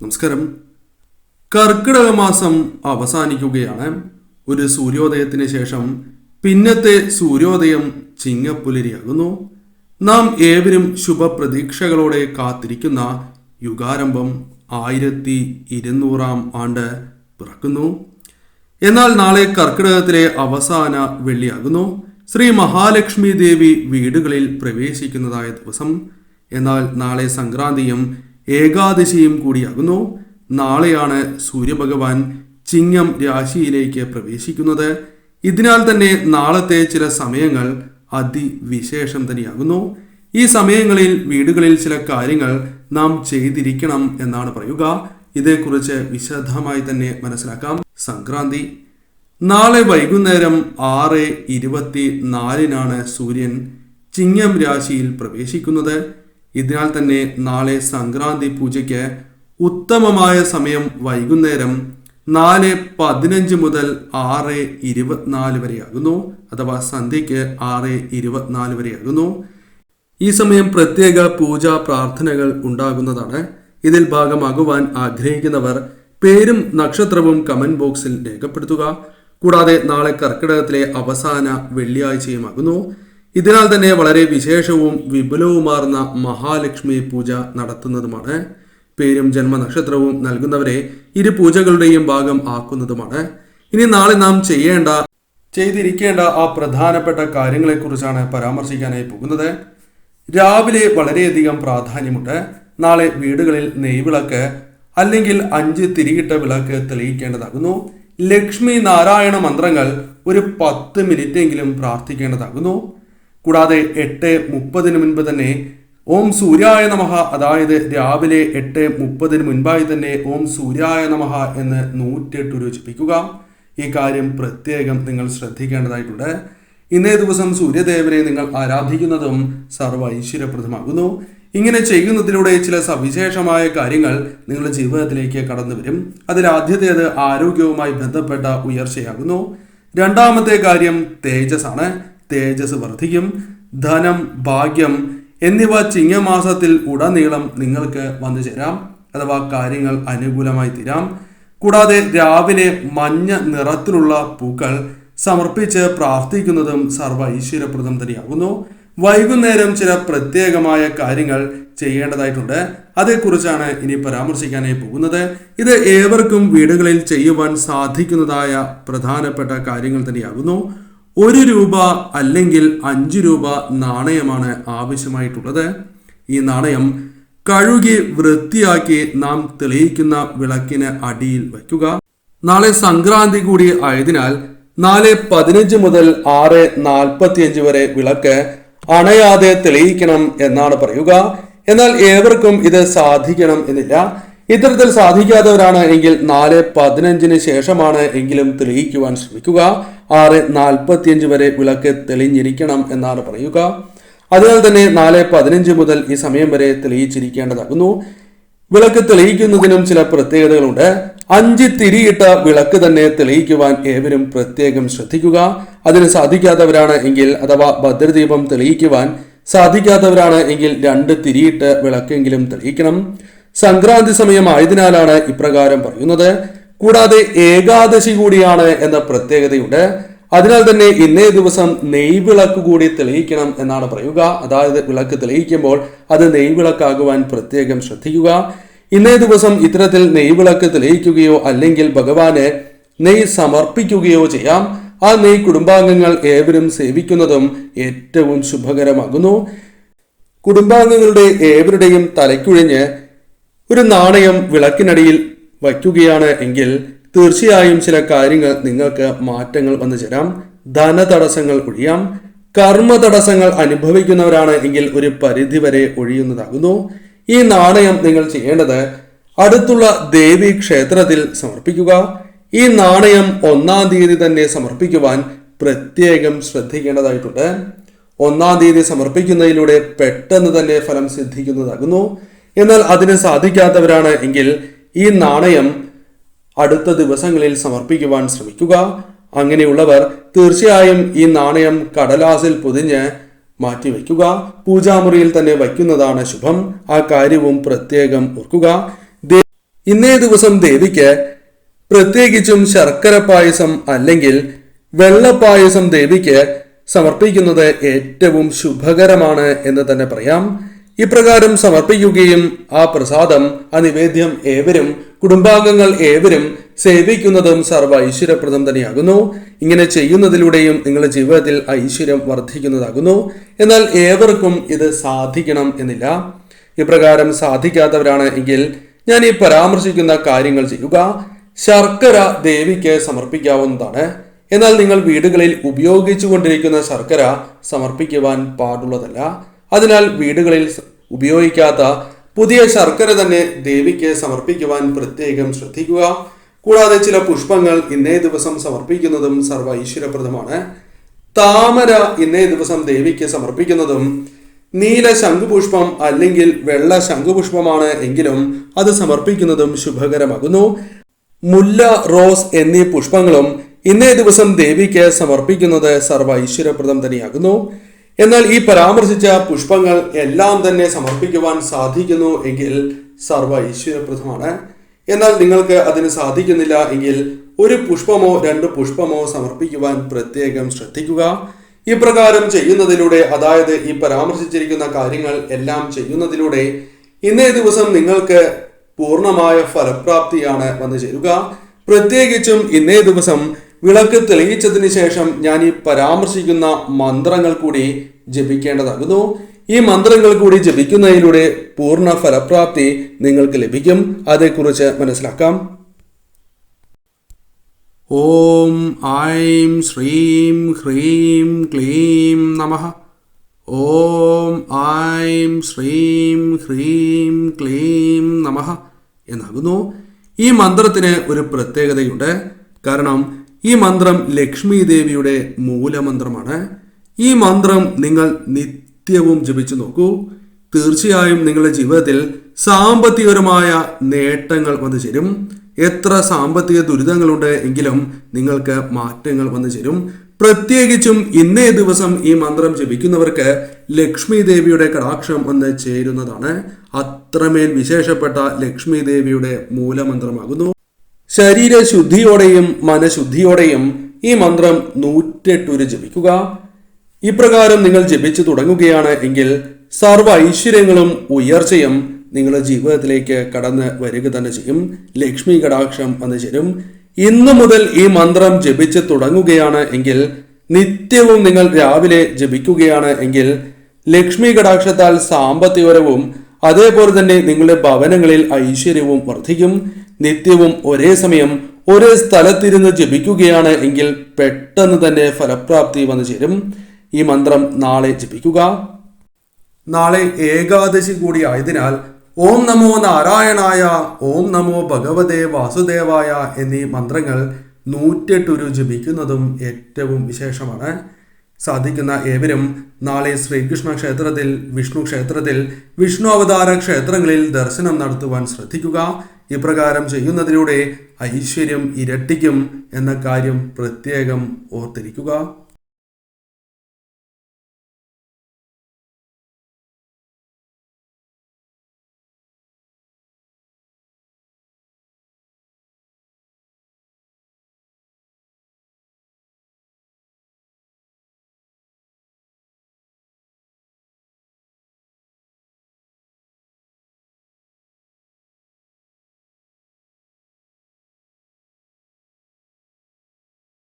നമസ്കാരം. കർക്കിടക മാസം അവസാനിക്കുകയാണ്. ഒരു സൂര്യോദയത്തിന് ശേഷം പിന്നത്തെ സൂര്യോദയം ചിങ്ങപ്പുലരിയാകുന്നു. നാം ഏവരും ശുഭപ്രതീക്ഷകളോടെ കാത്തിരിക്കുന്ന യുഗാരംഭം ആയിരത്തി ഇരുന്നൂറാം ആണ്ട് പിറക്കുന്നു. എന്നാൽ നാളെ കർക്കിടകത്തിലെ അവസാന വെള്ളിയാകുന്നു. ശ്രീ മഹാലക്ഷ്മി ദേവി വീടുകളിൽ പ്രവേശിക്കുന്നതായ ദിവസം. എന്നാൽ നാളെ സംക്രാന്തിയും ഏകാദശിയും കൂടിയാകുന്നു. നാളെയാണ് സൂര്യഭഗവാൻ ചിങ്ങം രാശിയിലേക്ക് പ്രവേശിക്കുന്നത്. ഇതിനാൽ തന്നെ നാളത്തെ ചില സമയങ്ങൾ അതിവിശേഷം തന്നെയാകുന്നു. ഈ സമയങ്ങളിൽ വീടുകളിൽ ചില കാര്യങ്ങൾ നാം ചെയ്തിരിക്കണം എന്നാണ് പറയുക. ഇതേക്കുറിച്ച് വിശദമായി തന്നെ മനസ്സിലാക്കാം. സംക്രാന്തി. നാളെ വൈകുന്നേരം ആറ് ഇരുപത്തി നാലിനാണ് സൂര്യൻ ചിങ്ങം രാശിയിൽ പ്രവേശിക്കുന്നത്. ഇതിനാൽ തന്നെ നാളെ സംക്രാന്തി പൂജയ്ക്ക് ഉത്തമമായ സമയം വൈകുന്നേരം നാല് പതിനഞ്ച് മുതൽ ആറ് ഇരുപത്തിനാല് വരെയാകുന്നു. അഥവാ സന്ധ്യയ്ക്ക് ആറ് ഇരുപത്തിനാല് വരെയാകുന്നു. ഈ സമയം പ്രത്യേക പൂജാ പ്രാർത്ഥനകൾ ഉണ്ടാകുന്നതാണ്. ഇതിൽ ഭാഗമാകുവാൻ ആഗ്രഹിക്കുന്നവർ പേരും നക്ഷത്രവും കമന്റ് ബോക്സിൽ രേഖപ്പെടുത്തുക. കൂടാതെ നാളെ കർക്കിടകത്തിലെ അവസാന വെള്ളിയാഴ്ചയുമാകുന്നു. ഇതിനാൽ തന്നെ വളരെ വിശേഷവും വിപുലവുമാർന്ന മഹാലക്ഷ്മി പൂജ നടത്തുന്നതുമാണ്. പേരും ജന്മനക്ഷത്രവും നൽകുന്നവരെ ഇരു പൂജകളുടെയും ഭാഗം ആക്കുന്നതുമാണ്. ഇനി നാളെ നാം ചെയ്യേണ്ട ചെയ്തിരിക്കേണ്ട ആ പ്രധാനപ്പെട്ട കാര്യങ്ങളെക്കുറിച്ചാണ് പരാമർശിക്കാനായി പോകുന്നത്. രാവിലെ വളരെയധികം പ്രാധാന്യമുണ്ട്. നാളെ വീടുകളിൽ നെയ്വിളക്ക് അല്ലെങ്കിൽ അഞ്ച് തിരികിട്ട വിളക്ക് തെളിയിക്കേണ്ടതാകുന്നു. ലക്ഷ്മി നാരായണ മന്ത്രങ്ങൾ ഒരു പത്ത് മിനിറ്റെങ്കിലും പ്രാർത്ഥിക്കേണ്ടതാകുന്നു. കൂടാതെ എട്ട് മുപ്പതിന് മുൻപ് തന്നെ ഓം സൂര്യായ നമഹ അതായത് രാവിലെ എട്ട് മുപ്പതിന് മുൻപായി തന്നെ ഓം സൂര്യായ നമഹ എന്ന് നൂറ്റെട്ട് രോചിപ്പിക്കുക ഈ കാര്യം പ്രത്യേകം നിങ്ങൾ ശ്രദ്ധിക്കേണ്ടതായിട്ടുണ്ട്. ഇന്നേ ദിവസം സൂര്യദേവനെ നിങ്ങൾ ആരാധിക്കുന്നതും സർവ ഐശ്വര്യപ്രദമാകുന്നു. ഇങ്ങനെ ചെയ്യുന്നതിലൂടെ ചില സവിശേഷമായ കാര്യങ്ങൾ നിങ്ങളുടെ ജീവിതത്തിലേക്ക് കടന്നു വരും. അതിൽ ആദ്യത്തേത് ആരോഗ്യവുമായി ബന്ധപ്പെട്ട ഉയർച്ചയാകുന്നു. രണ്ടാമത്തെ കാര്യം തേജസ് ആണ് തേജസ് വർദ്ധിക്കും ധനം ഭാഗ്യം എന്നിവ ചിങ്ങമാസത്തിൽ ഉടനീളം നിങ്ങൾക്ക് വന്നു ചേരാം. അഥവാ കാര്യങ്ങൾ അനുകൂലമായി തീരാം. കൂടാതെ രാവിലെ മഞ്ഞ നിറത്തിലുള്ള പൂക്കൾ സമർപ്പിച്ച് പ്രാർത്ഥിക്കുന്നതും സർവ ഐശ്വര്യപ്രദം തന്നെയാകുന്നു. വൈകുന്നേരം ചില പ്രത്യേകമായ കാര്യങ്ങൾ ചെയ്യേണ്ടതായിട്ടുണ്ട്. അതേക്കുറിച്ചാണ് ഇനി പരാമർശിക്കാനായി പോകുന്നത്. ഇത് ഏവർക്കും വീടുകളിൽ ചെയ്യുവാൻ സാധിക്കുന്നതായ പ്രധാനപ്പെട്ട കാര്യങ്ങൾ തന്നെയാകുന്നു. ഒരു രൂപ അല്ലെങ്കിൽ അഞ്ച് രൂപ നാണയമാണ് ആവശ്യമായിട്ടുള്ളത്. ഈ നാണയം കഴുകി വൃത്തിയാക്കി നാം തെളിയിക്കുന്ന വിളക്കിന് അടിയിൽ വയ്ക്കുക. നാളെ സംക്രാന്തി കൂടി ആയതിനാൽ നാല് പതിനഞ്ച് മുതൽ ആറ് നാൽപ്പത്തിയഞ്ച് വരെ വിളക്ക് അണയാതെ തെളിയിക്കണം എന്നാണ് പറയുക. എന്നാൽ ഏവർക്കും ഇത് സാധിക്കണം എന്നില്ല. ഇത്തരത്തിൽ സാധിക്കാത്തവരാണ് എങ്കിൽ നാല് പതിനഞ്ചിന് ശേഷമാണ് എങ്കിലും തെളിയിക്കുവാൻ ശ്രമിക്കുക. ആറ് നാൽപ്പത്തിയഞ്ച് വരെ വിളക്ക് തെളിഞ്ഞിരിക്കണം എന്നാണ് പറയുക. അതിനാൽ തന്നെ നാല് പതിനഞ്ച് മുതൽ ഈ സമയം വരെ തെളിയിച്ചിരിക്കേണ്ടതാകുന്നു. വിളക്ക് തെളിയിക്കുന്നതിനും ചില പ്രത്യേകതകളുണ്ട്. അഞ്ച് തിരിയിട്ട വിളക്ക് തന്നെ തെളിയിക്കുവാൻ ഏവരും പ്രത്യേകം ശ്രദ്ധിക്കുക. അതിന് സാധിക്കാത്തവരാണ് എങ്കിൽ അഥവാ ഭദ്രദീപം തെളിയിക്കുവാൻ സാധിക്കാത്തവരാണ് എങ്കിൽ രണ്ട് തിരിയിട്ട് വിളക്കെങ്കിലും തെളിയിക്കണം. സംക്രാന്തി സമയം ആയതിനാലാണ് ഇപ്രകാരം പറയുന്നത്. കൂടാതെ ഏകാദശി കൂടിയാണ് എന്ന പ്രത്യേകതയുണ്ട്. അതിനാൽ തന്നെ ഇന്നേ ദിവസം നെയ്വിളക്ക് കൂടി തെളിയിക്കണം എന്നാണ് പറയുക. അതായത് വിളക്ക് തെളിയിക്കുമ്പോൾ അത് നെയ്വിളക്കാകുവാൻ പ്രത്യേകം ശ്രദ്ധിക്കുക. ഇന്നേ ദിവസം ഇത്തരത്തിൽ നെയ്വിളക്ക് തെളിയിക്കുകയോ അല്ലെങ്കിൽ ഭഗവാന് നെയ് സമർപ്പിക്കുകയോ ചെയ്യാം. ആ നെയ് കുടുംബാംഗങ്ങൾ ഏവരും സേവിക്കുന്നതും ഏറ്റവും ശുഭകരമാകുന്നു. കുടുംബാംഗങ്ങളുടെ ഏവരുടെയും തലയ്ക്കുഴിഞ്ഞ് ഒരു നാണയം വിളക്കിനടിയിൽ വയ്ക്കുകയാണ് എങ്കിൽ തീർച്ചയായും ചില കാര്യങ്ങൾ നിങ്ങൾക്ക് മാറ്റങ്ങൾ വന്നു ചേരാം. ധനതടസ്സങ്ങൾ ഒഴിയാം. കർമ്മ തടസ്സങ്ങൾ അനുഭവിക്കുന്നവരാണ് എങ്കിൽ ഒരു പരിധിവരെ ഒഴിയുന്നതാകുന്നു. ഈ നാണയം നിങ്ങൾ ചെയ്യേണ്ടത് അടുത്തുള്ള ദേവി ക്ഷേത്രത്തിൽ സമർപ്പിക്കുക. ഈ നാണയം ഒന്നാം തീയതി തന്നെ സമർപ്പിക്കുവാൻ പ്രത്യേകം ശ്രദ്ധിക്കേണ്ടതായിട്ടുണ്ട്. ഒന്നാം തീയതി സമർപ്പിക്കുന്നതിലൂടെ പെട്ടെന്ന് തന്നെ ഫലം സിദ്ധിക്കുന്നതാകുന്നു. എന്നാൽ അതിന് സാധിക്കാത്തവരാണ് എങ്കിൽ ഈ നാണയം അടുത്ത ദിവസങ്ങളിൽ സമർപ്പിക്കുവാൻ ശ്രമിക്കുക. അങ്ങനെയുള്ളവർ തീർച്ചയായും ഈ നാണയം കടലാസിൽ പൊതിഞ്ഞ് മാറ്റിവെക്കുക. പൂജാമുറിയിൽ തന്നെ വയ്ക്കുന്നതാണ് ശുഭം. ആ കാര്യവും പ്രത്യേകം ഓർക്കുക. ഇന്നേ ദിവസം ദേവിക്ക് പ്രത്യേകിച്ചും ശർക്കര പായസം അല്ലെങ്കിൽ വെള്ളപ്പായസം ദേവിക്ക് സമർപ്പിക്കുന്നത് ഏറ്റവും ശുഭകരമാണ് എന്ന് തന്നെ പറയാം. ഇപ്രകാരം സമർപ്പിക്കുകയും ആ പ്രസാദം അനിവേദ്യം നിവേദ്യം ഏവരും കുടുംബാംഗങ്ങൾ ഏവരും സേവിക്കുന്നതും സർവ ഐശ്വര്യപ്രദം തന്നെയാകുന്നു. ഇങ്ങനെ ചെയ്യുന്നതിലൂടെയും നിങ്ങളുടെ ജീവിതത്തിൽ ഐശ്വര്യം വർദ്ധിക്കുന്നതാകുന്നു. എന്നാൽ ഏവർക്കും ഇത് സാധിക്കണം എന്നില്ല. ഇപ്രകാരം സാധിക്കാത്തവരാണ് എങ്കിൽ ഞാൻ ഈ പരാമർശിക്കുന്ന കാര്യങ്ങൾ ചെയ്യുക. ശർക്കര ദേവിക്ക് സമർപ്പിക്കാവുന്നതാണ്. എന്നാൽ നിങ്ങൾ വീടുകളിൽ ഉപയോഗിച്ചു കൊണ്ടിരിക്കുന്ന ശർക്കര സമർപ്പിക്കുവാൻ പാടുള്ളതല്ല. അതിനാൽ വീടുകളിൽ ഉപയോഗിക്കാത്ത പുതിയ ശർക്കര തന്നെ ദേവിക്ക് സമർപ്പിക്കുവാൻ പ്രത്യേകം ശ്രദ്ധിക്കുക. കൂടാതെ ചില പുഷ്പങ്ങൾ ഇന്നേ ദിവസം സമർപ്പിക്കുന്നതും സർവ ഐശ്വര്യപ്രദമാണ്. താമര ഇന്നേ ദിവസം ദേവിക്ക് സമർപ്പിക്കുന്നതും നീല ശംഖുപുഷ്പം അല്ലെങ്കിൽ വെള്ള ശംഖുപുഷ്പമാണ് എങ്കിലും അത് സമർപ്പിക്കുന്നതും ശുഭകരമാകുന്നു. മുല്ല റോസ് എന്നീ പുഷ്പങ്ങളും ഇന്നേ ദിവസം ദേവിക്ക് സമർപ്പിക്കുന്നത് സർവ ഐശ്വര്യപ്രദം തന്നെയാകുന്നു. എന്നാൽ ഈ പരാമർശിച്ച പുഷ്പങ്ങൾ എല്ലാം തന്നെ സമർപ്പിക്കുവാൻ സാധിക്കുന്നു എങ്കിൽ സർവ ഈശ്വരപ്രദമാണ് എന്നാൽ നിങ്ങൾക്ക് അതിന് സാധിക്കുന്നില്ല എങ്കിൽ ഒരു പുഷ്പമോ രണ്ട് പുഷ്പമോ സമർപ്പിക്കുവാൻ പ്രത്യേകം ശ്രദ്ധിക്കുക. ഇപ്രകാരം ചെയ്യുന്നതിലൂടെ അതായത് ഈ പരാമർശിച്ചിരിക്കുന്ന കാര്യങ്ങൾ എല്ലാം ചെയ്യുന്നതിലൂടെ ഇന്നേ ദിവസം നിങ്ങൾക്ക് പൂർണമായ ഫലപ്രാപ്തിയാണ് വന്നു ചേരുക. പ്രത്യേകിച്ചും ഇന്നേ ദിവസം വിളക്ക് തെളിയിച്ചതിന് ശേഷം ഞാൻ ഈ പരാമർശിക്കുന്ന മന്ത്രങ്ങൾ കൂടി ജപിക്കേണ്ടതാകുന്നു. ഈ മന്ത്രങ്ങൾ കൂടി ജപിക്കുന്നതിലൂടെ പൂർണ ഫലപ്രാപ്തി നിങ്ങൾക്ക് ലഭിക്കും. അതേക്കുറിച്ച് മനസ്സിലാക്കാം. ഓം ഐം ശ്രീം ഹ്രീം ക്ലീം നമ. ഓം ഐം ശ്രീം ഹ്രീം ക്ലീം നമ എന്നാകുന്നു. ഈ മന്ത്രത്തിന് ഒരു പ്രത്യേകതയുണ്ട്. കാരണം ഈ മന്ത്രം ലക്ഷ്മി ദേവിയുടെ മൂലമന്ത്രമാണ്. ഈ മന്ത്രം നിങ്ങൾ നിത്യവും ജപിച്ചു നോക്കൂ. തീർച്ചയായും നിങ്ങളുടെ ജീവിതത്തിൽ സാമ്പത്തികപരമായ നേട്ടങ്ങൾ വന്നു ചേരും. എത്ര സാമ്പത്തിക ദുരിതങ്ങളുണ്ട് എങ്കിലും നിങ്ങൾക്ക് മാറ്റങ്ങൾ വന്നു ചേരും. പ്രത്യേകിച്ചും ഇന്നേ ദിവസം ഈ മന്ത്രം ജപിക്കുന്നവർക്ക് ലക്ഷ്മി ദേവിയുടെ കടാക്ഷം വന്ന് ചേരുന്നതാണ്. അത്രമേൽ വിശേഷപ്പെട്ട ലക്ഷ്മി ദേവിയുടെ മൂലമന്ത്രമാകുന്നു. ശരീരശുദ്ധിയോടെയും മനഃശുദ്ധിയോടെയും ഈ മന്ത്രം നൂറ്റെട്ടുര് ജപിക്കുക. ഇപ്രകാരം നിങ്ങൾ ജപിച്ചു തുടങ്ങുകയാണ് എങ്കിൽ സർവ ഐശ്വര്യങ്ങളും ഉയർച്ചയും നിങ്ങളുടെ ജീവിതത്തിലേക്ക് കടന്ന് വരിക തന്നെ ചെയ്യും. ലക്ഷ്മി കടാക്ഷം വന്നു ചേരും. ഇന്നു മുതൽ ഈ മന്ത്രം ജപിച്ച് തുടങ്ങുകയാണ് എങ്കിൽ നിത്യവും നിങ്ങൾ രാവിലെ ജപിക്കുകയാണ് എങ്കിൽ ലക്ഷ്മി കടാക്ഷത്താൽ സാമ്പത്തികപരവും അതേപോലെ തന്നെ നിങ്ങളുടെ ഭവനങ്ങളിൽ ഐശ്വര്യവും വർദ്ധിക്കും. നിത്യവും ഒരേ സമയം ഒരേ സ്ഥലത്തിരുന്ന് ജപിക്കുകയാണ് എങ്കിൽ പെട്ടെന്ന് തന്നെ ഫലപ്രാപ്തി വന്നു ചേരും. ഈ മന്ത്രം നാളെ ജപിക്കുക. നാളെ ഏകാദശി കൂടി ആയതിനാൽ ഓം നമോ നാരായണായ ഓം നമോ ഭഗവതേ വാസുദേവായ എന്നീ മന്ത്രങ്ങൾ നൂറ്റെട്ടുരു ജപിക്കുന്നതും ഏറ്റവും വിശേഷമാണ്. സാധിക്കുന്ന ഏവരും നാളെ ശ്രീകൃഷ്ണ ക്ഷേത്രത്തിൽ വിഷ്ണു ക്ഷേത്രത്തിൽ വിഷ്ണു അവതാര ക്ഷേത്രങ്ങളിൽ ദർശനം നടത്തുവാൻ ശ്രദ്ധിക്കുക. ഇപ്രകാരം ചെയ്യുന്നതിലൂടെ ഐശ്വര്യം ഇരട്ടിക്കും എന്ന കാര്യം പ്രത്യേകം ഓർത്തിരിക്കുക.